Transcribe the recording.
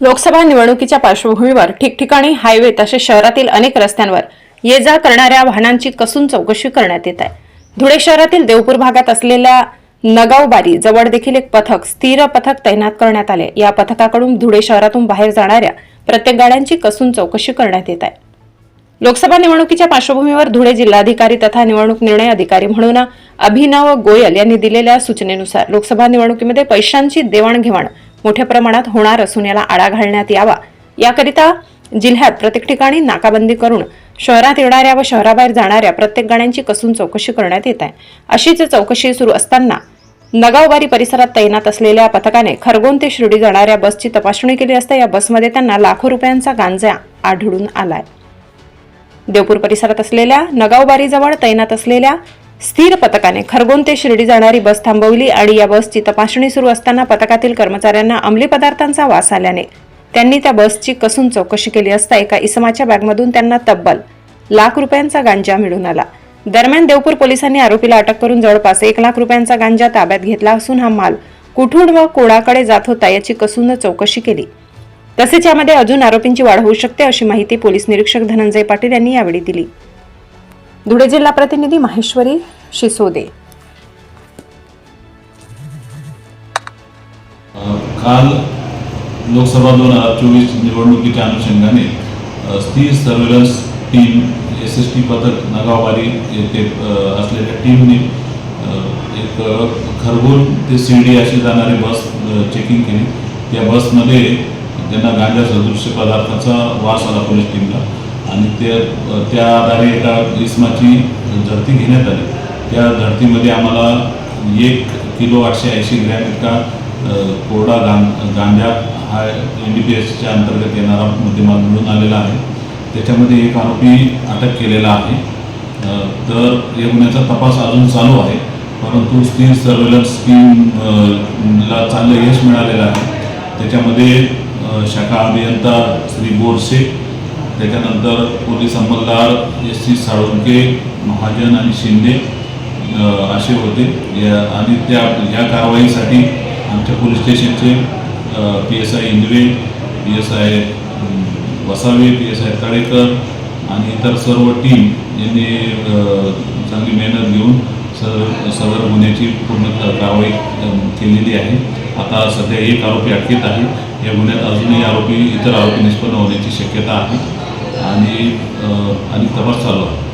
लोकसभा निवडणुकीच्या पार्श्वभूमीवर ठिकठिकाणी हायवे तसेच शहरातील अनेक रस्त्यांवर ये जा करणाऱ्या वाहनांची कसून चौकशी करण्यात येत आहे. धुळे शहरातील देवपूर भागात असलेल्या नगावबारी जवळ देखील एक पथक स्थिर पथक तैनात करण्यात आले. या पथकाकडून धुळे शहरातून बाहेर जाणाऱ्या प्रत्येक गाड्यांची कसून चौकशी करण्यात येत आहे. लोकसभा निवडणुकीच्या पार्श्वभूमीवर धुळे जिल्हाधिकारी तथा निवडणूक निर्णय अधिकारी म्हणून अभिनव गोयल यांनी दिलेल्या सूचनेनुसार लोकसभा निवडणुकीमध्ये पैशांची देवाणघेवाण मोठ्या प्रमाणात होणार असून याला आळा घालण्यात यावा. याकरिता जिल्ह्यात प्रत्येक ठिकाणी नाकाबंदी करून शहरात येणाऱ्या व शहराबाहेर जाणाऱ्या प्रत्येक गाड्यांची कसून चौकशी करण्यात येत आहे. अशीच चौकशी सुरू असताना नगावबारी परिसरात तैनात असलेल्या पथकाने खरगोन ते शिर्डी जाणाऱ्या बसची तपासणी केली असता या बसमध्ये त्यांना लाखो रुपयांचा गांजा आढळून आलाय. देवपूर परिसरात असलेल्या नगावबारीजवळ तैनात असलेल्या स्थिर पथकाने खरगोन ते शिर्डी जाणारी बस थांबवली आणि या बसची तपासणी सुरू असताना पथकातील कर्मचाऱ्यांना अंमली पदार्थांचा वास आल्याने त्यांनी त्या बसची कसून चौकशी केली असता एका इसमाच्या बॅगमधून त्यांना तब्बल लाख रुपयांचा गांजा मिळून आला. दरम्यान देवपूर पोलिसांनी आरोपीला अटक करून जवळपास एक लाख रुपयांचा गांजा ताब्यात घेतला असून हा माल कुठून व कोणाकडे जात होता याची कसून चौकशी केली. तसेच यामध्ये अजून आरोपींची वाढ होऊ शकते अशी माहिती पोलीस निरीक्षक धनंजय पाटील यांनी यावेळी दिली. धुळे जिल्हा प्रतिनिधी माहेश्वरी शिसोदे. काल लोकसभा दोन हजार चोवीस निवडणुकीच्या अनुषंगाने स्थिर surveillance team S S T पथक नगाववारी येथे असलेल्या टीमने एक अ, खरगोन ते शिर्डी अशी जाणारी बस चेकिंग केली. त्या बसमध्ये त्यांना गांजा सदृश्य पदार्थाचा वास आला पोलीस टीमला आणि ते त्या आधारे एका इसमाची झडती घेण्यात आली. त्या धरतीमध्ये आम्हाला एक किलो आठशे ऐंशी ग्रॅम इतका कोरडा गां गांजा हा एन डी पी एसच्या अंतर्गत येणारा मुद्देमाल मिळून आलेला आहे. त्याच्यामध्ये एक आरोपी अटक केलेला आहे. तर या गुन्ह्याचा तपास अजून चालू आहे. परंतु स्थिर सर्वेलन्स ला चांगलं यश मिळालेलं आहे. त्याच्यामध्ये शाखा अभियंता श्री बोरसे त्याच्यानंतर पोलीस अंमलदार एस सी साळुंके महाजन आणि शिंदे असे होते. या आणि त्या या कारवाईसाठी आमच्या पोलीस स्टेशनचे P S I Indave P S I Vasave P S I Talekar आणि इतर सर्व टीम यांनी चांगली मेहनत घेऊन सदर सदर गुन्ह्याची पूर्ण कारवाई केलेली आहे. आता सध्या एक आरोपी अटकेत आहे. या गुन्ह्यात अजूनही आरोपी इतर आरोपी निष्पन्न होण्याची शक्यता आहे. आणि आणि तपास चालू आहे